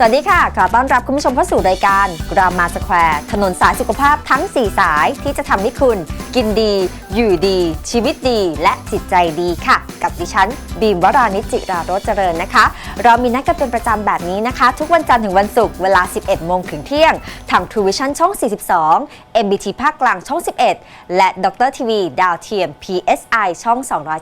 สวัสดีค่ะ ขอต้อนรับคุณผู้ชมเข้าสู่รายการกรามาสแควร์ถนนสายสุขภาพทั้ง 4 สายที่จะทำให้คุณ กินดี อยู่ดี ชีวิตดี และจิตใจดีค่ะ กับดิฉัน บีมวรานิจิราโรจเจริญนะคะ เรามีนัดกันเป็นประจำแบบนี้นะคะ ทุกวันจันทร์ถึงวันศุกร์เวลา 11 โมงถึงเที่ยง ทาง True Vision ช่อง 42 MBT ภาคกลางช่อง 11 และดรทีวีดาวเทียม PSI ช่อง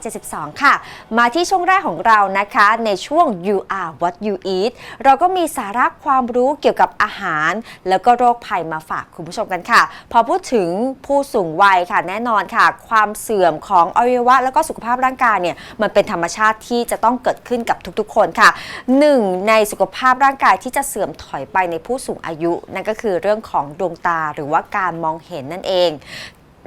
272 ค่ะ มาที่ช่วงแรกของเรานะคะ ในช่วง You are what you eat เราก็มีสาระความรู้เกี่ยวกับอาหาร แล้วก็โรคภัยมาฝากคุณผู้ชมกันค่ะ พอพูดถึงผู้สูงวัยค่ะแน่นอนค่ะ ความเสื่อมของอวัยวะ แล้วก็สุขภาพร่างกายเนี่ยมันเป็นธรรมชาติที่จะต้องเกิดขึ้นกับทุกๆ คนค่ะหนึ่งในสุขภาพร่างกายที่จะเสื่อมถอยไปในผู้สูงอายุ นั่นก็คือเรื่องของดวงตาหรือว่าการมองเห็นนั่นเอง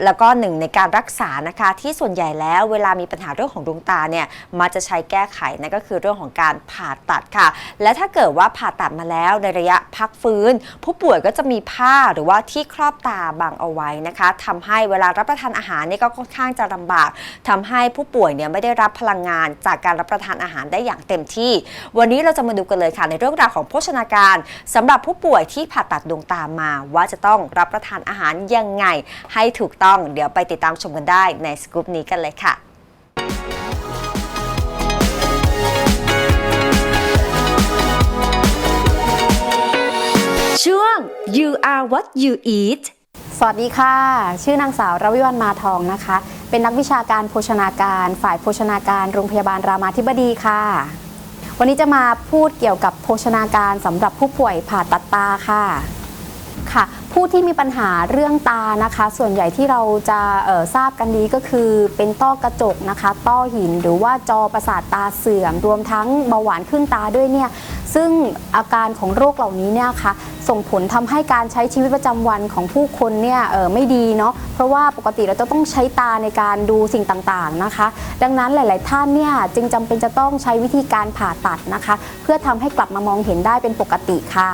แล้วก็หนึ่งในการรักษานะคะ ที่ส่วนใหญ่แล้วเวลามีปัญหาเรื่องของดวงตาเนี่ยมาจะใช้แก้ไขนั่นก็คือเรื่องของการผ่าตัดค่ะ และถ้าเกิดว่าผ่าตัดมาแล้วในระยะพักฟื้น ผู้ป่วยก็จะมีผ้าหรือว่าที่ครอบตาบังเอาไว้นะคะทำให้เวลารับประทานอาหารนี่ก็ค่อนข้างจะลำบากทำให้ผู้ป่วยเนี่ยไม่ได้รับพลังงานจากการรับประทานอาหารได้อย่างเต็มที่ วันนี้เราจะมาดูกันเลยค่ะในเรื่องราวของโภชนาการสำหรับผู้ป่วยที่ผ่าตัดดวงตามาว่าจะต้องรับประทานอาหารยังไงให้ถูกต้องเดี๋ยวไปติดตามชมกันได้ในสกู๊ปนี้กันเลยค่ะช่วง you are what you eat สวัสดีค่ะ ชื่อนางสาวรวิวันมาทองนะคะ เป็นนักวิชาการโภชนาการ ฝ่ายโภชนาการโรงพยาบาลรามาธิบดีค่ะ วันนี้จะมาพูดเกี่ยวกับโภชนาการสำหรับผู้ป่วยผ่าตัดตาค่ะ ค่ะ ผู้ที่มีปัญหาเรื่องตานะคะ ส่วนใหญ่ที่เราจะออทราบกันดีก็คือ เป็นต้อกระจกนะคะต้อหินหรือว่าจอประสาทตาเสื่อม รวมทั้งเบาหวานขึ้นตาด้วยเนี่ยซึ่งอาการของโรคเหล่านี้เนี่ยค่ะส่งผลทำให้การใช้ชีวิตประจำวันของผู้คนเนี่ยออไม่ดีเนาะเพราะว่าปกติเราจะต้องใช้ตาในการดูสิ่งต่างๆนะคะ ดังนั้นหลาย ๆ ท่านเนี่ยจึงจำเป็นจะต้องใช้วิธีการผ่าตัดนะคะ เพื่อทำให้กลับมามองเห็นได้เป็นปกติค่ะ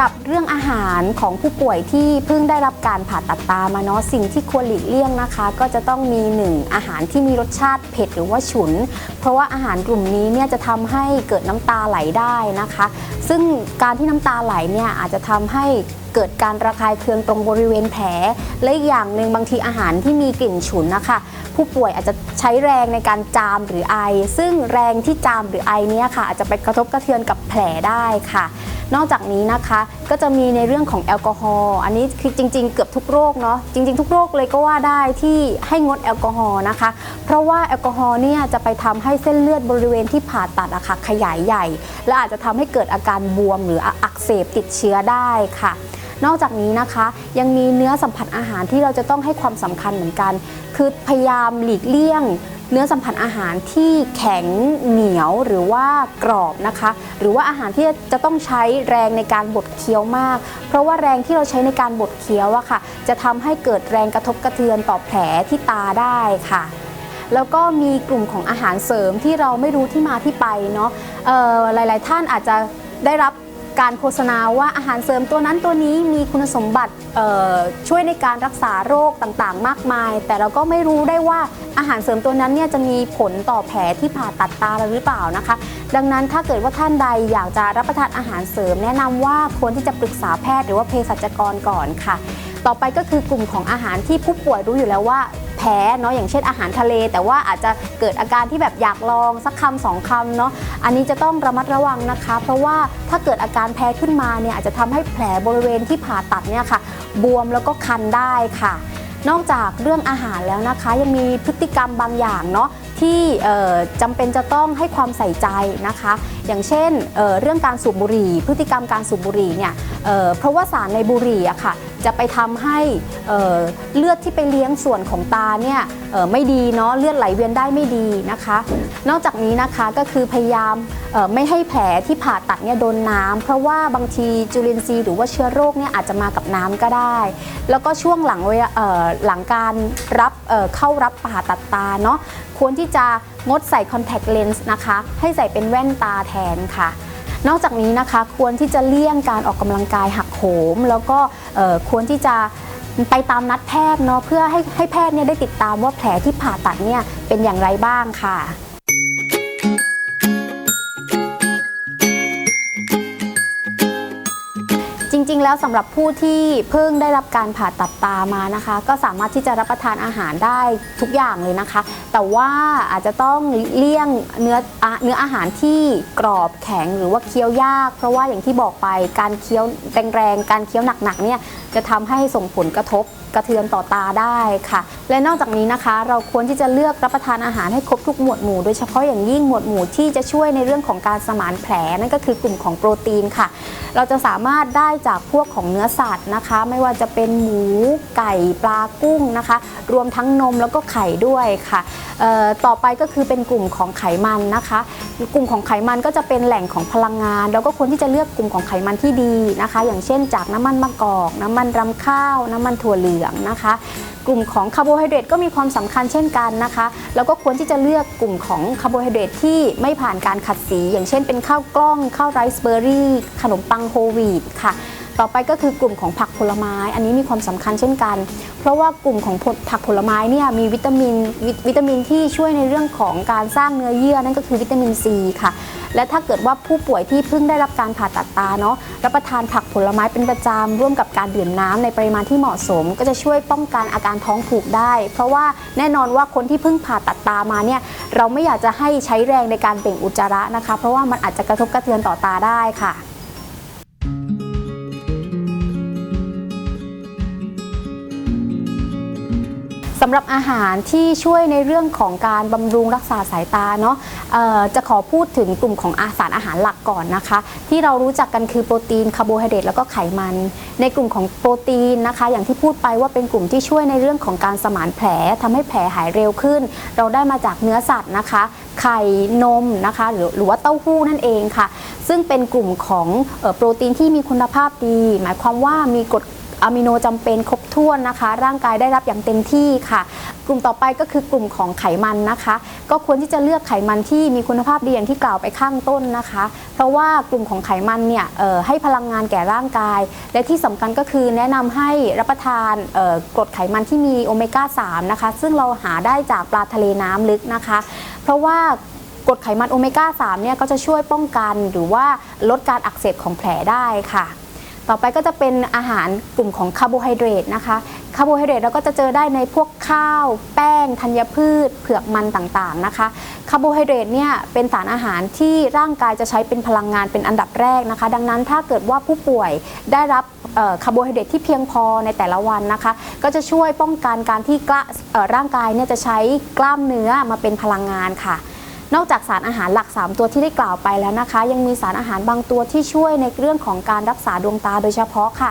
หรับเรื่องอาหารของผู้ป่วยที่เพิ่งได้รับการผ่าตัดตามาเนาะสิ่งที่ควรหลีกเลี่ยงนะคะ ก็จะต้องมีหนึ่งอาหารที่มีรสชาติเผ็ดหรือว่าฉุน เพราะว่าอาหารกลุ่มนี้เนี่ยจะทำให้เกิดน้ำตาไหลได้นะคะ ซึ่งการที่น้ำตาไหลเนี่ยอาจจะทำให้เกิดการระคายเคืองตรงบริเวณแผล และอีกอย่างหนึ่งบางทีอาหารที่มีกลิ่นฉุนนะคะ ผู้ป่วยอาจจะใช้แรงในการจามหรือไอ ซึ่งแรงที่จามหรือไอเนี่ยค่ะอาจจะไปกระทบกระเทือนกับแผลได้ค่ะ นอกจากนี้นะคะก็จะมีในเรื่องของแอลกอฮอล์อันนี้คือจริง ๆ เกือบทุกโรคเนาะจริง ๆ ทุกโรคเลยก็ว่าได้ที่ให้งดแอลกอฮอล์นะคะ เพราะว่าแอลกอฮอล์เนี่ยจะไปทำให้เส้นเลือดบริเวณที่ผ่าตัดอะค่ะขยายใหญ่ และอาจจะทำให้เกิดอาการบวมหรืออักเสบติดเชื้อได้ค่ะนอกจากนี้นะคะยังมีเนื้อสัมผัสอาหารที่เราจะต้องให้ความสำคัญเหมือนกัน คือพยายามหลีกเลี่ยง เนื้อสัมผัสอาหารที่แข็งเหนียวหรือว่ากรอบนะคะ หรือว่าอาหารที่จะต้องใช้แรงในการบดเคี้ยวมาก เพราะว่าแรงที่เราใช้ในการบดเคี้ยวอะค่ะ จะทำให้เกิดแรงกระทบกระเทือนต่อแผลที่ตาได้ค่ะแล้วก็มีกลุ่มของอาหารเสริมที่เราไม่รู้ที่มาที่ไปเนาะหลาย ๆ ท่านอาจจะได้รับ การโฆษณาว่าอาหารเสริมตัวนั้นตัวนี้มีคุณสมบัติช่วยในการรักษาโรคต่างๆ มากมาย แต่เราก็ไม่รู้ได้ว่าอาหารเสริมตัวนั้นเนี่ยจะมีผลต่อแผลที่ผ่าตัดตาเราหรือเปล่านะคะ ดังนั้นถ้าเกิดว่าท่านใดอยากจะรับประทานอาหารเสริม แนะนำว่าควรที่จะปรึกษาแพทย์หรือว่าเภสัชกรก่อนค่ะ ต่อไปก็คือกลุ่มของอาหารที่ผู้ป่วยรู้อยู่แล้วว่า แพ้เนาะอย่างเช่นอาหารทะเล แต่ว่าอาจจะเกิดอาการที่แบบอยากลองสักคำสองคำเนาะอันนี้จะต้องระมัดระวังนะคะ เพราะว่าถ้าเกิดอาการแพ้ขึ้นมาเนี่ยอาจจะทำให้แผลบริเวณที่ผ่าตัดเนี่ยค่ะ บวมแล้วก็คันได้ค่ะ นอกจากเรื่องอาหารแล้วนะคะ ยังมีพฤติกรรมบางอย่างเนาะที่จำเป็นจะต้องให้ความใส่ใจนะคะ อย่างเช่นเเรื่องการสูบบุหรี่ พฤติกรรมการสูบบุหรี่เนี่ยเเพราะว่าสารในบุหรี่อะค่ะ จะไปทำให้เอ่อเลือดที่ไปเลี้ยงส่วนของตาเนี่ยไม่ดีเนาะเลือดไหลเวียนได้ไม่ดีนะคะ นอกจากนี้นะคะก็คือพยายามไม่ให้แผลที่ผ่าตัดเนี่ยโดนน้ำเพราะว่าบางทีจุลินทรีย์หรือว่าเชื้อโรคเนี่ยอาจจะมากับน้ำก็ได้ แล้วก็ช่วงหลังเวลหลังการรับเเข้ารับผ่าตัดตาเนาะควรที่จะงดใส่คอนแทคเลนส์นะคะ ให้ใส่เป็นแว่นตาแทนค่ะ นอกจากนี้นะคะควรที่จะเลี่ยงการออกกำลังกายหักโหม แล้วก็ควรที่จะไปตามนัดแพทย์เนาะเพื่อให้ให้แพทย์เนี่ยได้ติดตามว่าแผลที่ผ่าตัดเนี่ยเป็นอย่างไรบ้างค่ะ ริง ๆ แล้วสำหรับผู้ที่เพิ่งได้รับการผ่าตัดตามานะคะ ก็สามารถที่จะรับประทานอาหารได้ทุกอย่างเลยนะคะ แต่ว่าอาจจะต้องเลี่ยงเนื้อเนื้ออาหารที่กรอบแข็งหรือว่าเคี้ยวยาก เพราะว่าอย่างที่บอกไปการเคี้ยวแรงๆการเคี้ยวหนักๆเนี่ยจะทำให้ส่งผลกระทบกระเทือนต่อตาได้ค่ะ และนอกจากนี้นะคะ เราควรที่จะเลือกรับประทานอาหารให้ครบทุกหมวดหมู่ โดยเฉพาะอย่างยิ่งหมวดหมู่ที่จะช่วยในเรื่องของการสมานแผลนั่นก็คือกลุ่มของโปรตีนค่ะ เราจะสามารถได้จากพวกของเนื้อสัตว์นะคะ ไม่ว่าจะเป็นหมูไก่ปลากุ้งนะคะ รวมทั้งนมแล้วก็ไข่ด้วยค่ะต่อไปก็คือเป็นกลุ่มของไขมันนะคะ กลุ่มของไขมันก็จะเป็นแหล่งของพลังงาน แล้วก็ควรที่จะเลือกกลุ่มของไขมันที่ดีนะคะ อย่างเช่นจากน้ำมันมะกอก น้ำมันรำข้าว น้ำมันถั่วเหลืองนะคะ กลุ่มของคาร์โบไฮเดรตก็มีความสำคัญเช่นกันนะคะ แล้วก็ควรที่จะเลือกกลุ่มของคาร์โบไฮเดรตที่ไม่ผ่านการขัดสี อย่างเช่นเป็นข้าวกล้องข้าวไรซ์เบอร์รี่ ขนมปังโฮลวีตค่ะ ต่อไปก็คือกลุ่มของผักผลไม้ อันนี้มีความสำคัญเช่นกัน เพราะว่ากลุ่มของผักผลไม้เนี่ยมีวิตามินวิวิตามินที่ช่วยในเรื่องของการสร้างเนื้อเยื่อนั่นก็คือวิตามินซีค่ะ และถ้าเกิดว่าผู้ป่วยที่เพิ่งได้รับการผ่าตัดตาเนาะรับประทานผักผลไม้เป็นประจำร่วมกับการดื่มน้ำในปริมาณที่เหมาะสม ก็จะช่วยป้องกันอาการท้องผูกได้ เพราะว่าแน่นอนว่าคนที่เพิ่งผ่าตัดตามาเนี่ยเราไม่อยากจะให้ใช้แรงในการเบ่งอุจจาระนะคะ เพราะว่ามันอาจจะกระทบกระเทือนต่อตาได้ค่ะำหรับอาหารที่ช่วยในเรื่องของการบำรุงรักษาสายตาเนาะจะขอพูดถึงกลุ่มของอาสารอาหารหลักก่อนนะคะ ที่เรารู้จักกันคือโปรตีนคาร์โบไฮเดรตแล้วก็ไขมัน ในกลุ่มของโปรตีนนะคะ อย่างที่พูดไปว่าเป็นกลุ่มที่ช่วยในเรื่องของการสมานแผลทำให้แผลหายเร็วขึ้น เราได้มาจากเนื้อสัตว์นะคะ ไข่นมนะคะ หรือหรือว่าเต้าหู้นั่นเองค่ะ ซึ่งเป็นกลุ่มของออโปรตีนที่มีคุณภาพดี หมายความว่ามีกรด อะมิโนจำเป็นครบถ้วนนะคะ ร่างกายได้รับอย่างเต็มที่ค่ะ กลุ่มต่อไปก็คือกลุ่มของไขมันนะคะ ก็ควรที่จะเลือกไขมันที่มีคุณภาพดีอย่างที่กล่าวไปข้างต้นนะคะ เพราะว่ากลุ่มของไขมันเนี่ยให้พลังงานแก่ร่างกาย และที่สำคัญก็คือแนะนำให้รับประทานกรดไขมันที่มีโอเมก้า3นะคะ ซึ่งเราหาได้จากปลาทะเลน้ำลึกนะคะ เพราะว่ากรดไขมันโอเมก้า3เนี่ยก็จะช่วยป้องกันหรือว่าลดการอักเสบของแผลได้ค่ะ ต่อไปก็จะเป็นอาหารกลุ่มของคาร์โบไฮเดรตนะคะ คาร์โบไฮเดรตเราก็จะเจอได้ในพวกข้าว แป้ง ธัญพืช เผือกมันต่างๆนะคะ คาร์โบไฮเดรตเนี่ยเป็นสารอาหารที่ร่างกายจะใช้เป็นพลังงานเป็นอันดับแรกนะคะ ดังนั้นถ้าเกิดว่าผู้ป่วยได้รับคาร์โบไฮเดรตที่เพียงพอในแต่ละวันนะคะ ก็จะช่วยป้องกันการที่กล้าร่างกายเนี่ยจะใช้กล้ามเนื้อมาเป็นพลังงานค่ะ นอกจากสารอาหารหลัก 3 ตัวที่ได้กล่าวไปแล้วนะคะ ยังมีสารอาหารบางตัวที่ช่วยในเรื่องของการรักษาดวงตาโดยเฉพาะค่ะ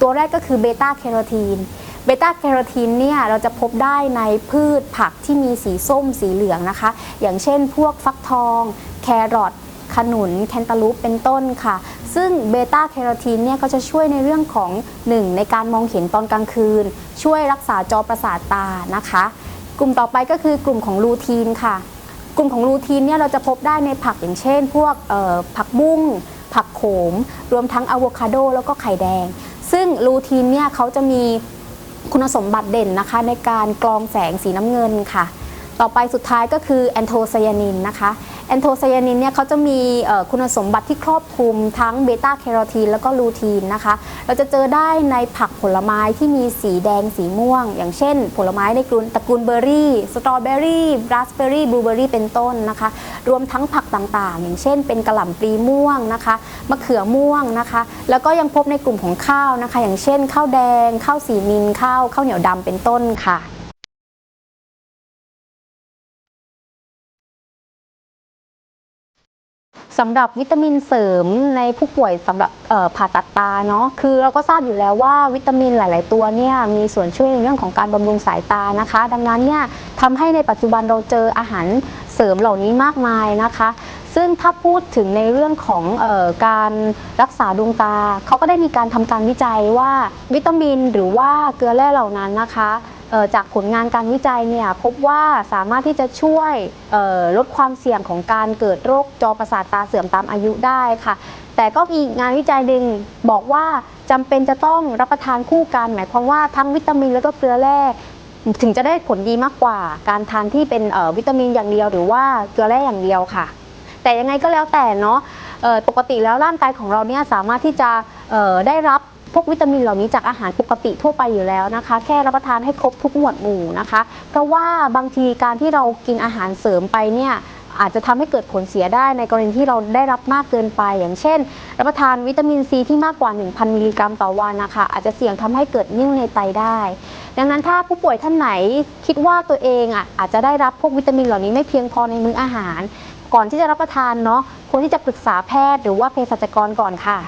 ตัวแรกก็คือเบต้าแคโรทีนเบต้าแคโรทีนเนี่ยเราจะพบได้ในพืชผักที่มีสีส้มสีเหลืองนะคะ อย่างเช่นพวกฟักทอง แครอทขนุนแคนตาลูปเป็นต้นค่ะ ซึ่งเบต้าแคโรทีนเนี่ยก็จะช่วยในเรื่องของ 1 ในการมองเห็นตอนกลางคืน ช่วยรักษาจอประสาทตานะคะ กลุ่มต่อไปก็คือกลุ่มของลูทีนค่ะ กลุ่มของลูทีนเนี่ยเราจะพบได้ในผักอย่างเช่น พวกผักบุ้งผักโขม รวมทั้งอะโวคาโดแล้วก็ไข่แดง ซึ่งลูทีนเนี่ยเขาจะมีคุณสมบัติเด่นนะคะ ในการกรองแสงสีน้ำเงินค่ะ ต่อไปสุดท้ายก็คือแอนโทไซยานินนะคะ แอนโทไซยานินเนี่ยเขาจะมีคุณสมบัติที่ครอบคลุมทั้งเบต้าแคโรทีนแล้วก็ลูทีนนะคะ เราจะเจอได้ในผักผลไม้ที่มีสีแดงสีม่วง อย่างเช่น ผลไม้ในกลุ่มตระกูลเบอร์รี่ สตรอเบอรี่ราสเบอรี่บลูเบอรี่เป็นต้นนะคะ รวมทั้งผักต่างๆ อย่างเช่น เป็นกระหล่ำปลีม่วงนะคะมะเขือม่วงนะคะ แล้วก็ยังพบในกลุ่มของข้าวนะคะ อย่างเช่น ข้าวแดง ข้าวสีนินข้าวข้าวเหนียวดำเป็นต้นค่ะ สำหรับวิตามินเสริมในผู้ป่วยสำหรับผ่าตัดตาเนาะคือเราก็ทราบอยู่แล้วว่าวิตามินหลาย ๆ ตัวเนี่ยมีส่วนช่วยในเรื่องของการบำรุงสายตานะคะ ดังนั้นเนี่ยทำให้ในปัจจุบันเราเจออาหารเสริมเหล่านี้มากมายนะคะ ซึ่งถ้าพูดถึงในเรื่องของออการรักษาดวงตาเขาก็ได้มีการทำการวิจัยว่าวิตามินหรือว่าเกลือแร่เหล่านั้นนะคะ จากผลงานการวิจัยเนี่ยพบว่าสามารถที่จะช่วยลดความเสี่ยงของการเกิดโรคจอประสาทตาเสื่อมตามอายุได้ค่ะ แต่ก็มีงานวิจัยหนึ่งบอกว่าจำเป็นจะต้องรับประทานคู่กัน หมายความว่าทั้งวิตามินแล้วก็เกลือแร่ถึงจะได้ผลดีมากกว่า การทานที่เป็นวิตามินอย่างเดียว หรือว่าเกลือแร่อย่างเดียวค่ะ แต่ยังไงก็แล้วแต่เนาะปกติแล้วร่างกายของเราเนี่ยสามารถที่จะได้รับ พวกวิตามินเหล่านี้จากอาหารปกติทั่วไปอยู่แล้วนะคะ แค่รับประทานให้ครบทุกหมวดหมู่นะคะ เพราะว่าบางทีการที่เรากินอาหารเสริมไปเนี่ยอาจจะทำให้เกิดผลเสียได้ในกรณีที่เราได้รับมากเกินไป อย่างเช่น รับประทานวิตามินซีที่มากกว่า 1,000 มิลลิกรัมต่อวันนะคะอาจจะเสี่ยงทำให้เกิดนิ่วในไตได้ ดังนั้นถ้าผู้ป่วยท่านไหนคิดว่าตัวเองอะอาจจะได้รับพวกวิตามินเหล่านี้ไม่เพียงพอในมื้ออาหาร ก่อนที่จะรับประทานเนาะควรที่จะปรึกษาแพทย์หรือว่าเภสัชกรก่อนค่ะ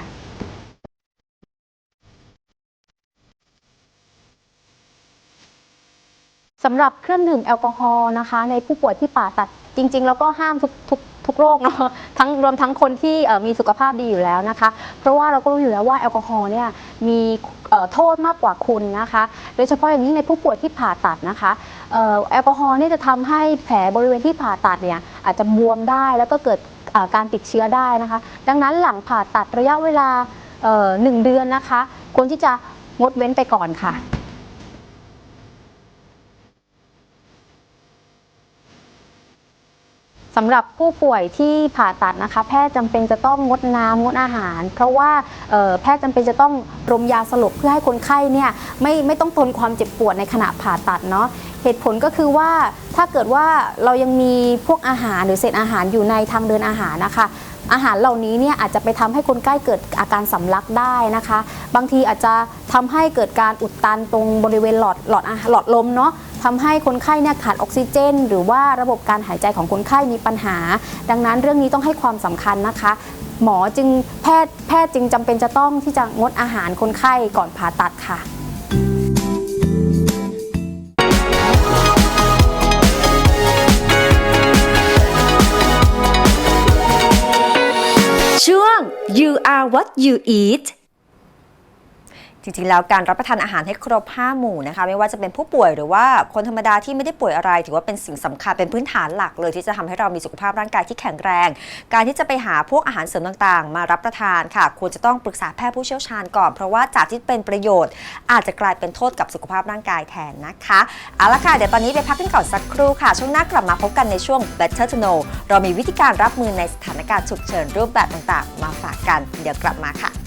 สำหรับเครื่องดื่มแอลกอฮอล์นะคะ ในผู้ป่วยที่ผ่าตัดจริง ๆ แล้วก็ห้ามทุกทุกทุกโรคเนาะทั้งรวมทั้งคนที่มีสุขภาพดีอยู่แล้วนะคะ เพราะว่าเราก็รู้อยู่แล้วว่าแอลกอฮอล์เนี่ยมีโทษมากกว่าคุณนะคะ โดยเฉพาะอย่างยิ่งในผู้ป่วยที่ผ่าตัดนะคะออแอลกอฮอล์เนี่ยจะทำให้แผลบริเวณที่ผ่าตัดเนี่ยอาจจะบวมได้แล้วก็เกิดการติดเชื้อได้นะคะ ดังนั้นหลังผ่าตัดระยะเวลาหนึ่งเดือนนะคะควรที่จะงดเว้นไปก่อนค่ะ สำหรับผู้ป่วยที่ผ่าตัดนะคะ แพทย์จำเป็นจะต้องงดน้ำงดอาหาร เพราะว่าแพทย์จำเป็นจะต้องรมยาสลบเพื่อให้คนไข้เนี่ยไม่ไม่ต้องทนความเจ็บปวดในขณะผ่าตัดเนาะเหตุผลก็คือว่าถ้าเกิดว่าเรายังมีพวกอาหารหรือเศษอาหารอยู่ในทางเดินอาหารนะคะอาหารเหล่านี้เนี่ยอาจจะไปทำให้คนไข้เกิดอาการสำลักได้นะคะ บางทีอาจจะทำให้เกิดการอุดตันตรงบริเวณหลอดหลอดหลอดลมเนาะ ทำให้คนไข้เนี่ยขาดออกซิเจน หรือว่าระบบการหายใจของคนไข้มีปัญหา ดังนั้นเรื่องนี้ต้องให้ความสำคัญนะคะ หมอจึงแพทย์แพทย์จึงจำเป็นจะต้องที่จะงดอาหารคนไข้ก่อนผ่าตัดค่ะช่วง you are what you eat จริงๆ แล้วการรับประทานอาหารให้ครบ 5 หมู่นะคะ ไม่ว่าจะเป็นผู้ป่วยหรือว่าคนธรรมดาที่ไม่ได้ป่วยอะไร ถือว่าเป็นสิ่งสำคัญเป็นพื้นฐานหลักเลยที่จะทำให้เรามีสุขภาพร่างกายที่แข็งแรง การที่จะไปหาพวกอาหารเสริมต่างๆ มารับประทานค่ะ ควรจะต้องปรึกษาแพทย์ผู้เชี่ยวชาญก่อน เพราะว่าจากที่เป็นประโยชน์ อาจจะกลายเป็นโทษกับสุขภาพร่างกายแทนนะคะเอาละค่ะเดี๋ยวตอนนี้ไปพักกันก่อนสักครู่ค่ะ ช่วงหน้ากลับมาพบกันในช่วง Better to know เรามีวิธีการรับมือในสถานการณ์ฉุกเฉินรูปแบบต่างๆ มาฝากกัน เดี๋ยวกลับมาค่ะ